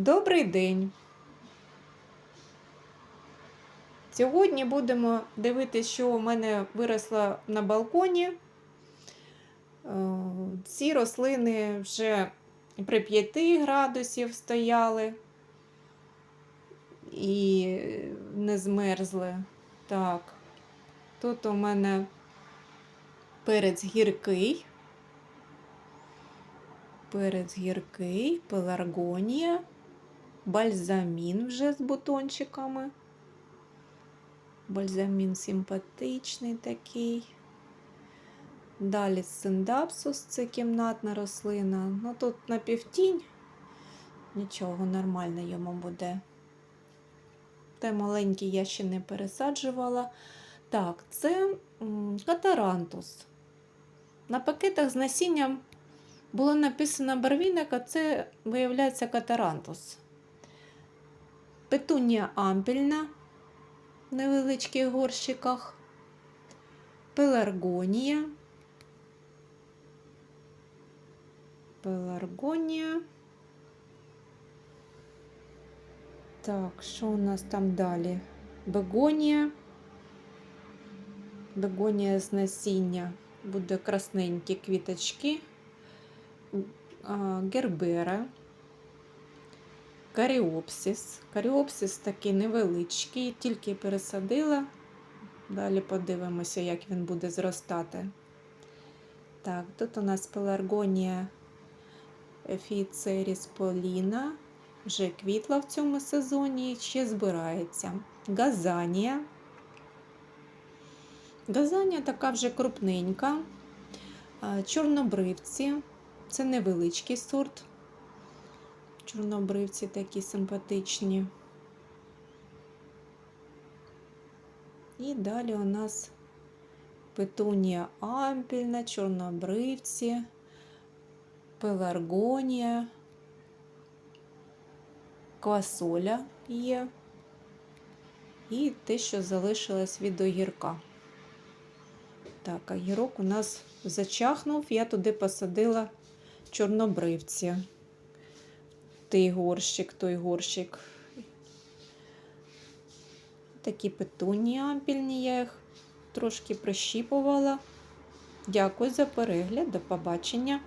Добрий день! Сьогодні будемо дивитися, що у мене виросло на балконі. Е, Ці рослини вже при 5 градусів стояли і не змерзли. Так, тут у мене перець гіркий. Перець гіркий, пеларгонія, бальзамін вже з бутончиками. Бальзамін симпатичний такий. Далі синдапсус, це кімнатна рослина. Ну тут на півтінь. Нічого, нормально йому буде. Те маленький я ще не пересаджувала. Так, це катарантус. На пакетах з насінням було написано барвінок, а це, виявляється, катарантус. Петунія ампільна в невеличких горщиках. Пеларгонія. Пеларгонія. Так, що у нас там далі? Бегонія. Бегонія з насіння. Буде красненькі квіточки. Гербера. Каріопсис. Каріопсис такий невеличкий, тільки пересадила. Далі подивимося, як він буде зростати. Так, тут у нас пеларгонія Фіцеріс Поліна. Вже квітла в цьому сезоні, ще збирається. Газанія. Газанія така вже крупненька. Чорнобривці. Це невеличкий сорт. Чорнобривці такі симпатичні. І далі у нас петунія ампільна, чорнобривці, пеларгонія, квасоля є. І те, що залишилось від огірка. Так, огірок у нас зачахнув, я туди посадила чорнобривці. Той горщик, той горщик. Такі петуні ампільні, я їх трошки прищіпувала. Дякую за перегляд, до побачення.